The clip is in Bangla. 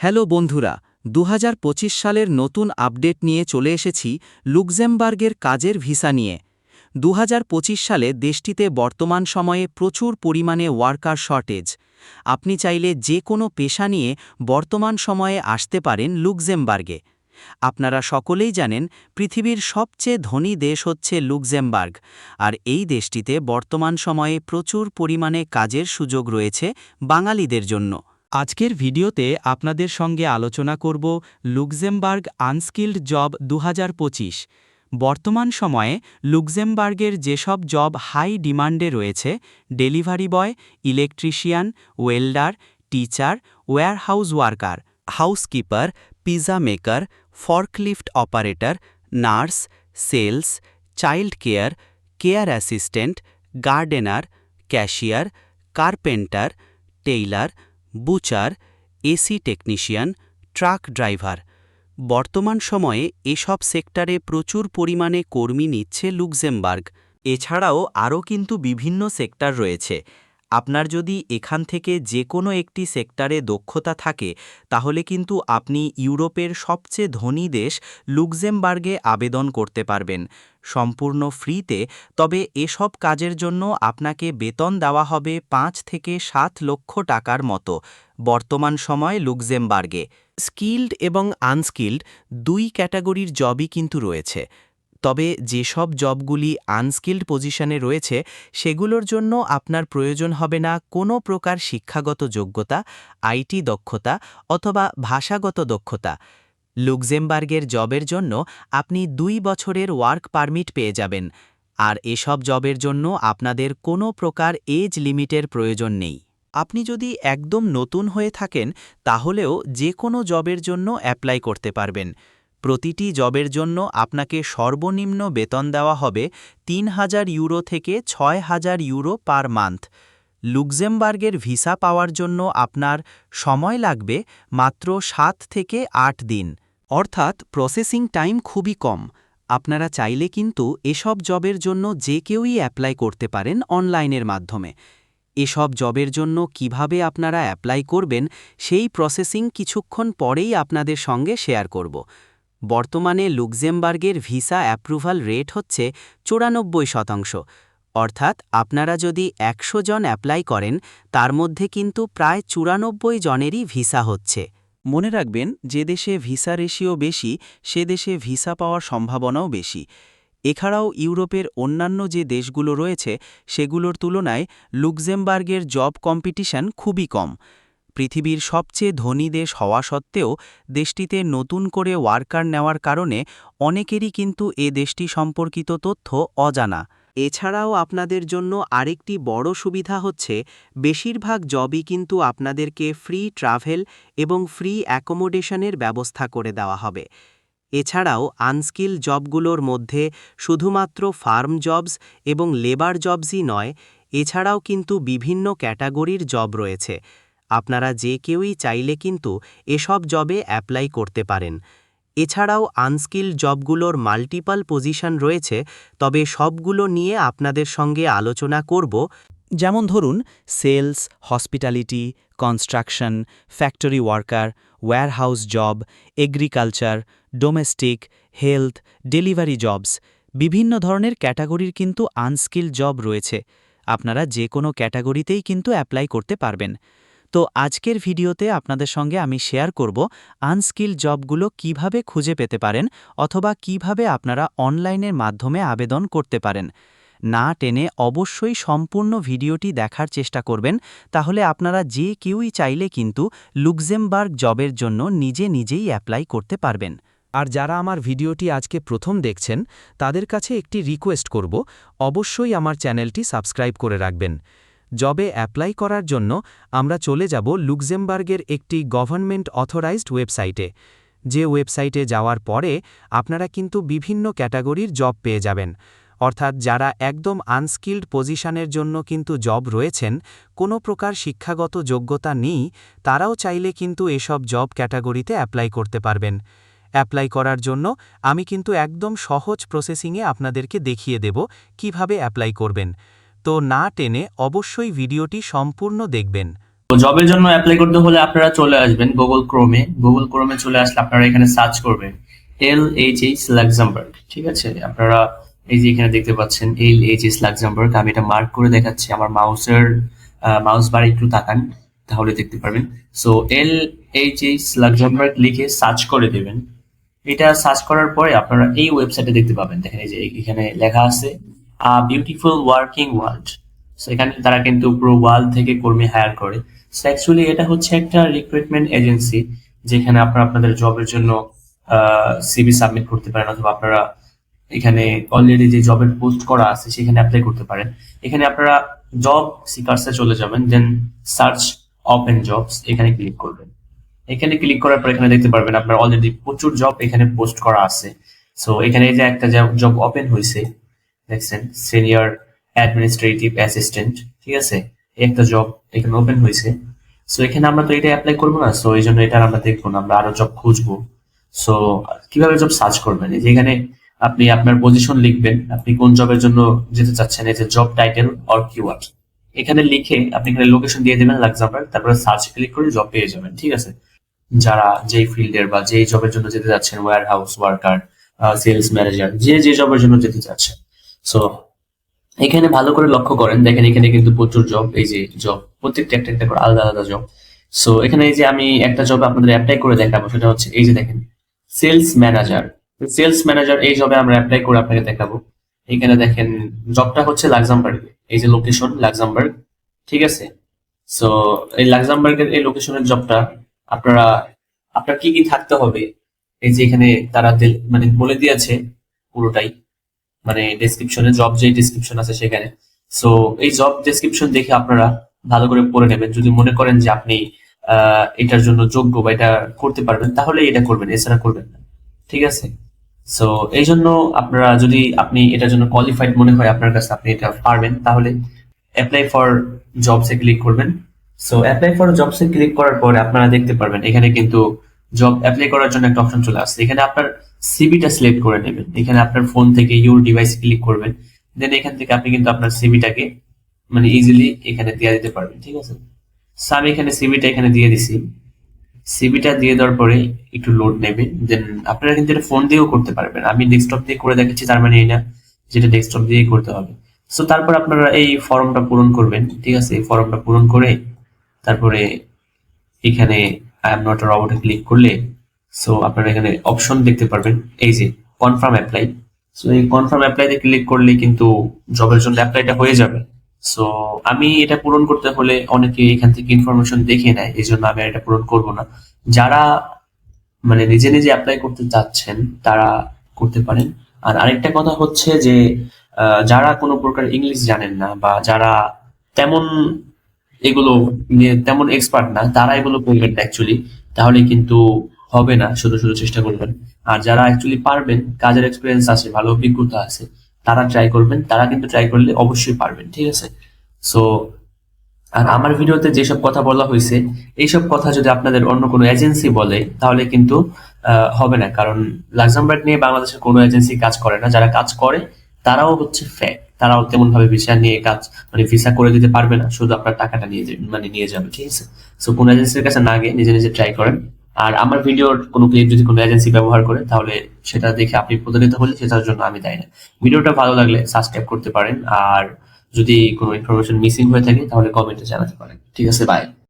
হ্যালো বন্ধুরা দু হাজার পঁচিশ সালের নতুন আপডেট নিয়ে চলে এসেছি লুক্সেমবার্গের কাজের ভিসা নিয়ে। দুহাজার পঁচিশ সালে দেশটিতে বর্তমান সময়ে প্রচুর পরিমাণে ওয়ার্কার শর্টেজ। আপনি চাইলে যে কোনো পেশা নিয়ে বর্তমান সময়ে আসতে পারেন লুক্সেমবার্গে। আপনারা সকলেই জানেন, পৃথিবীর সবচেয়ে ধনী দেশ হচ্ছে লুক্সেমবার্গ, আর এই দেশটিতে বর্তমান সময়ে প্রচুর পরিমাণে কাজের সুযোগ রয়েছে বাঙালিদের জন্য। আজকের ভিডিওতে আপনাদের সঙ্গে আলোচনা করব লুক্সেমবার্গ আনস্কিল্ড জব দু হাজার পঁচিশ। বর্তমান সময়ে লুক্সেমবার্গের যেসব জব হাই ডিমান্ডে রয়েছে, delivery boy, electrician, welder, teacher, warehouse worker, housekeeper, pizza maker, forklift operator, nurse, sales, child care care assistant, gardener, cashier, carpenter, tailor butcher, AC technician, truck driver. বর্তমান সময়ে এসব সেক্টরে প্রচুর পরিমাণে কর্মী নিচ্ছে লুক্সেমবার্গ। এছাড়াও আরও কিন্তু বিভিন্ন সেক্টর রয়েছে। আপনার যদি এখান থেকে যে কোনো একটি সেক্টরে দক্ষতা থাকে, তাহলে কিন্তু আপনি ইউরোপের সবচেয়ে ধনী দেশ লুক্সেমবার্গে আবেদন করতে পারবেন। সম্পূর্ণ ফ্রিতে, তবে এসব কাজের জন্য আপনাকে বেতন দেওয়া হবে পাঁচ থেকে সাত লক্ষ টাকার মতো। বর্তমান সময় লুক্সেমবার্গে। স্কিল্ড এবং আনস্কিল্ড দুই ক্যাটাগরির জবই কিন্তু রয়েছে। তবে যেসব জবগুলি আনস্কিল্ড পজিশনে রয়েছে, সেগুলোর জন্য আপনার প্রয়োজন হবে না কোনো প্রকার শিক্ষাগত যোগ্যতা, আইটি দক্ষতা অথবা ভাষাগত দক্ষতা। লুক্সেমবার্গের জবের জন্য আপনি দুই বছরের ওয়ার্ক পারমিট পেয়ে যাবেন। আর এসব জবের জন্য আপনাদের কোনো প্রকার এজ লিমিটের প্রয়োজন নেই। আপনি যদি একদম নতুন হয়ে থাকেন, তাহলেও যে কোনো জবের জন্য অ্যাপ্লাই করতে পারবেন। প্রতিটি জবের জন্য আপনাকে সর্বনিম্ন বেতন দেওয়া হবে তিন হাজার ইউরো থেকে ছয় হাজার ইউরো পার মান্থ। লুক্সেমবার্গের ভিসা পাওয়ার জন্য আপনার সময় লাগবে মাত্র সাত থেকে আট দিন। অর্থাৎ প্রসেসিং টাইম খুবই কম। আপনারা চাইলে কিন্তু এসব জবের জন্য যে কেউই অ্যাপ্লাই করতে পারেন অনলাইনের মাধ্যমে। এসব জবের জন্য কীভাবে আপনারা অ্যাপ্লাই করবেন সেই প্রসেসিং কিছুক্ষণ পরেই আপনাদের সঙ্গে শেয়ার করব। বর্তমানে লুক্সেমবার্গের ভিসা অ্যাপ্রুভাল রেট হচ্ছে চুরানব্বই শতাংশ। অর্থাৎ আপনারা যদি একশো জন অ্যাপ্লাই করেন, তার মধ্যে কিন্তু প্রায় চুরানব্বই জনেরই ভিসা হচ্ছে। মনে রাখবেন, যে দেশে ভিসা রেশিও বেশি, সে দেশে ভিসা পাওয়ার সম্ভাবনাও বেশি। এছাড়াও ইউরোপের অন্যান্য যে দেশগুলো রয়েছে, সেগুলোর তুলনায় লুক্সেমবার্গের জব কম্পিটিশন খুবই কম। পৃথিবীর সবচেয়ে ধনী দেশ হওয়া সত্ত্বেও দেশটিতে নতুন করে ওয়ার্কার নেওয়ার কারণে অনেকেরই কিন্তু এ দেশটি সম্পর্কিত তথ্য অজানা। এছাড়াও আপনাদের জন্য আরেকটি বড় সুবিধা হচ্ছে, বেশিরভাগ জবই কিন্তু আপনাদেরকে ফ্রি ট্রাভেল এবং ফ্রি অ্যাকোমোডেশনের ব্যবস্থা করে দেওয়া হবে। এছাড়াও আনস্কিল জবগুলোর মধ্যে শুধুমাত্র ফার্ম জবস এবং লেবার জবসই নয়, এছাড়াও কিন্তু বিভিন্ন ক্যাটাগরির জব রয়েছে। আপনারা যে কেউই চাইলে কিন্তু এসব জবে অ্যাপ্লাই করতে পারেন। এছাড়াও আনস্কিল জবগুলোর মাল্টিপাল পজিশন রয়েছে, তবে সবগুলো নিয়ে আপনাদের সঙ্গে আলোচনা করব। যেমন ধরুন, sales, hospitality, construction, factory worker warehouse job, agriculture, domestic, health, delivery jobs, বিভিন্ন ধরনের ক্যাটাগরির কিন্তু আনস্কিল জব রয়েছে। আপনারা যে কোনো ক্যাটাগরিতেই কিন্তু অ্যাপ্লাই করতে পারবেন। তো আজকের ভিডিওতে আপনাদের সঙ্গে আমি শেয়ার করব আনস্কিল জবগুলো কীভাবে খুঁজে পেতে পারেন অথবা কীভাবে আপনারা অনলাইনের মাধ্যমে আবেদন করতে পারেন। না টেনে অবশ্যই সম্পূর্ণ ভিডিওটি দেখার চেষ্টা করবেন, তাহলে আপনারা যে কেউই চাইলে কিন্তু লুক্সেমবার্গ জবের জন্য নিজে নিজেই অ্যাপ্লাই করতে পারবেন। আর যারা আমার ভিডিওটি আজকে প্রথম দেখছেন, তাদের কাছে একটি রিকোয়েস্ট করব, অবশ্যই আমার চ্যানেলটি সাবস্ক্রাইব করে রাখবেন। জবে অ্যাপ্লাই করার জন্য আমরা চলে যাব লুক্সেমবার্গের একটি গভর্নমেন্ট অথরাইজড ওয়েবসাইটে। যে ওয়েবসাইটে যাওয়ার পরে আপনারা কিন্তু বিভিন্ন ক্যাটাগরির জব পেয়ে যাবেন। অর্থাৎ যারা একদম আনস্কিল্ড পজিশনের জন্য কিন্তু জব রয়েছেন, কোনো প্রকার শিক্ষাগত যোগ্যতা নেই, তারাও চাইলে কিন্তু এসব জব ক্যাটাগরিতে অ্যাপ্লাই করতে পারবেন। অ্যাপ্লাই করার জন্য আমি কিন্তু একদম সহজ প্রসেসিংয়ে আপনাদেরকে দেখিয়ে দেব কীভাবে অ্যাপ্লাই করবেন। তো না টেনে অবশ্যই ভিডিওটি সম্পূর্ণ দেখবেন। জবের জন্য অ্যাপ্লাই করতে হলে আপনারা চলে আসবেন গুগল ক্রোমে গুগল ক্রোমে চলে আসলে আপনারা এখানে সার্চ করবেন এল এইচ এইচ লাক্সামবার্গ ঠিক আছে? আপনারা এই যে এখানে দেখতে পাচ্ছেন এল এইচ এইচ লাক্সামবার্গ আমি এটা মার্ক করে দেখাচ্ছি। আমার মাউসের মাউস বার একটু তাকান, তাহলে দেখতে পারবেন। So L H H Luxembourg লিখে সার্চ করে দেবেন। এটা সার্চ করার পরে আপনারা এই ওয়েবসাইটে দেখতে পাবেন। দেখেন এই যে এখানে লেখা আছে বিউটিফুল ওয়ার্কিং ওয়ার্ল্ড সো এখানে তারা কিন্তু পুরো ওয়ার্ল্ড থেকে কর্মী হায়ার করে। সো অ্যাকচুয়ালি এটা হচ্ছে একটা রিক্রুটমেন্ট এজেন্সি যেখানে আপনারা আপনাদের জবের জন্য সিভি সাবমিট করতে পারেন অথবা আপনারা এখানে অলরেডি যে জবের পোস্ট করা আছে, সেখানে অ্যাপ্লাই করতে পারেন। এখানে আপনারা জব সিকার্সে চলে যাবেন দেন সার্চ ওপেন জবস এখানে ক্লিক করবেন। এখানে ক্লিক করার পর এখানে দেখতে পারবেন আপনার অলরেডি প্রচুর জব এখানে পোস্ট করা আছে। সো এখানে যে একটা জব ওপেন হয়েছে দেখছেন সিনিয়র অ্যাডমিনিস্ট্রেটিভ অ্যাসিস্ট্যান্ট ঠিক আছে? এই একটা জব এখানে ওপেন হয়েছে। সো এখানে আমরা তো এটা অ্যাপ্লাই করব না সো এই জন্য এটা আমরা দেখব না, আমরা আরও জব খুঁজবো। সো কীভাবে জব সার্চ করবেন? এই যে এখানে আপনি আপনার পজিশন লিখবেন, আপনি কোন জবের জন্য যেতে চাচ্ছেন, এই যে জব টাইটেল অর কিওয়ার্ড এখানে লিখে আপনি এখানে লোকেশন দিয়ে দেবেন লাক্সামবার্গ তারপরে সার্চ ক্লিক করে জব পেয়ে যাবেন, ঠিক আছে? যারা যেই ফিল্ডের বা যেই জবের জন্য যেতে যাচ্ছেন warehouse worker sales manager যে যে জবের জন্য যেতে চাচ্ছেন। সো এখানে ভালো করে লক্ষ্য করেন, দেখেন এখানে কিন্তু প্রচুর জব এই যে জব প্রত্যেকটা একটা একটা করে আলাদা আলাদা জব সো এখানে এই যে আমি একটা জব আপনাদের অ্যাপ্লাই করে দেখাবো, সেটা হচ্ছে এই যে দেখেন সেলস ম্যানেজার সেলস ম্যানেজার এই জবে আমরা অ্যাপ্লাই করে আপনাকে দেখাবো। এখানে দেখেন জবটা হচ্ছে লাক্সামবার্গ এই যে লোকেশন লাক্সামবার্গ ঠিক আছে? সো এই লাক্সামবার্গের এই লোকেশনের জবটা আপনারা, আপনার কি কি থাকতে হবে? এই যে এখানে তারা মানে বলে দিয়েছে পুরোটাই। মানে ডেসক্রিপশনে জব যে ডেসক্রিপশন আছে সেখানে। সো এই জব ডেসক্রিপশন দেখে আপনারা ভালো করে পড়ে নেবেন। যদি মনে করেন যে আপনি এটার জন্য যোগ্য বা এটা করতে পারবেন, তাহলে এটা করবেন, এছাড়া করবেন না। ঠিক আছে? সো এই জন্য আপনারা যদি আপনি এটার জন্য কোয়ালিফাইড মনে হয় আপনার কাছে, আপনি এটা পারবেন, তাহলে অ্যাপ্লাই ফর জবসে ক্লিক করবেন। সো অ্যাপ্লাই ফর জবসে ক্লিক করার পরে আপনারা দেখতে পারবেন, এখানে কিন্তু জব অ্যাপ্লাই করার জন্য একটা অপশন চলে আসছে। এখানে আপনার সিভিটা সিলেক্ট করে নেবেন। এখানে আপনার ফোন থেকে ইউর ডিভাইস ক্লিক করবেন। দেন এখান থেকে আপনি কিন্তু আপনার সিভিটাকে মানে ইজিলি এখানে দিয়ে দিতে পারবেন, ঠিক আছে? সো আমি এখানে সিভিটা এখানে দিয়ে দিছি। সিভিটা দিয়ে দেওয়ার পরে একটু লোড নেবেন। দেন আপনারা কিন্তু এটা ফোন দিয়েও করতে পারবেন। আমি ডেস্কটপ দিয়ে করে দেখাচ্ছি, তার মানে এই না যেটা ডেস্কটপ দিয়েই করতে হবে। সো তারপর আপনারা এই ফর্মটা পূরণ করবেন, ঠিক আছে? এই ফর্মটা পূরণ করে তারপরে এখানে আই এম নট রবটে ক্লিক করলে সো আপনারা এখানে অপশন দেখতে পারবেন। এই যে কনফার্ম অ্যাপ্লাই সো এই কনফার্ম অ্যাপ্লাইতে ক্লিক করলে কিন্তু জবের জন্য অ্যাপ্লাইটা হয়ে যাবে। সো আমি এটা পূরণ করতে হলে অনেকে এখান থেকে ইনফরমেশন দেখে নেয়, এই জন্য আমি এটা পূরণ করব না। যারা মানে নিজে নিজে অ্যাপ্লাই করতে চাচ্ছেন, তারা করতে পারেন। আর আরেকটা কথা হচ্ছে যে যারা কোনো প্রকার ইংলিশ জানেন না বা যারা তেমন এগুলো নিয়ে তেমন এক্সপার্ট না, তারা এগুলো করবেন অ্যাকচুয়ালি তাহলে কিন্তু হবে না, শুধু শুধু চেষ্টা করবেন। আর যারা অ্যাকচুয়ালি পারবেন, কাজের এক্সপিরিয়েন্স আছে, ভালো অভিজ্ঞতা আছে, তারা ট্রাই করবেন। তারা কিন্তু ট্রাই করলে অবশ্যই পারবেন, ঠিক আছে? সো আর আমার ভিডিওতে যেসব কথা বলা হয়েছে, এইসব কথা যদি আপনাদের অন্য কোনো এজেন্সি বলে, তাহলে কিন্তু হবে না। কারণ লাক্সামবার্গ নিয়ে বাংলাদেশের কোনো এজেন্সি কাজ করে না। যারা কাজ করে, তারাও হচ্ছে ফ্যাক তারাও তেমন ভাবে ভিসা নিয়ে কাজ মানে ভিসা করে দিতে পারবে না। শুধু আপনার টাকাটা নিয়ে মানে নিয়ে যাবে, ঠিক আছে? সো কোনো এজেন্সির কাছে না গিয়ে নিজে নিজে ট্রাই করেন। আর আমার ভিডিওর কোনো ক্লিপ যদি কোনো এজেন্সি ব্যবহার করে, তাহলে সেটা দেখে আপনি প্রতারিত হলে সেটার জন্য আমি দায়ী না। ভিডিওটা ভালো লাগলে সাবস্ক্রাইব করতে পারেন, আর যদি কোনো ইনফরমেশন মিসিং হয়ে থাকে, তাহলে কমেন্টে জানাতে পারেন। ঠিক আছে বাই